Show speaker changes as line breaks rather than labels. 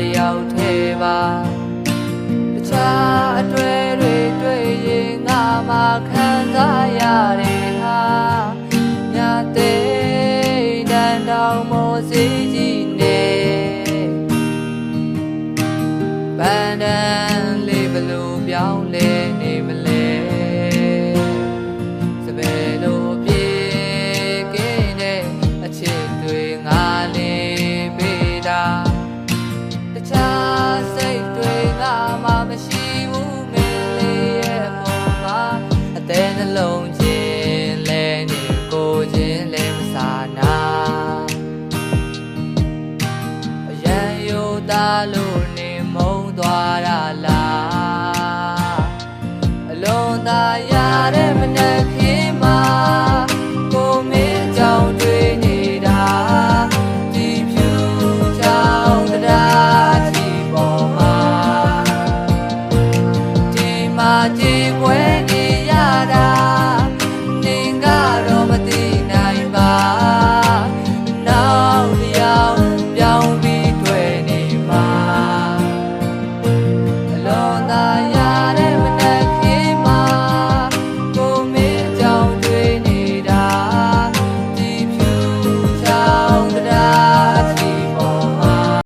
တယောက်သေးပါတခြားအတွေ့တွေတွေ့ရင်ငါမှခံစားရတယ်ဟာညတဲ့တန်တော်မိုးစီးကြီးနေပန်းတန်လေးဘလို့ပြောင်းလဲနေမလဲ သားလို့နေမုံသွားရလားအလုံးသားရတဲ့မနက်ခင်းမှာကိုမင်းကြောင့်တွေ့နေတာဒီဖြူကြောင့်တရားချီပေါ်မှာဒီမှာ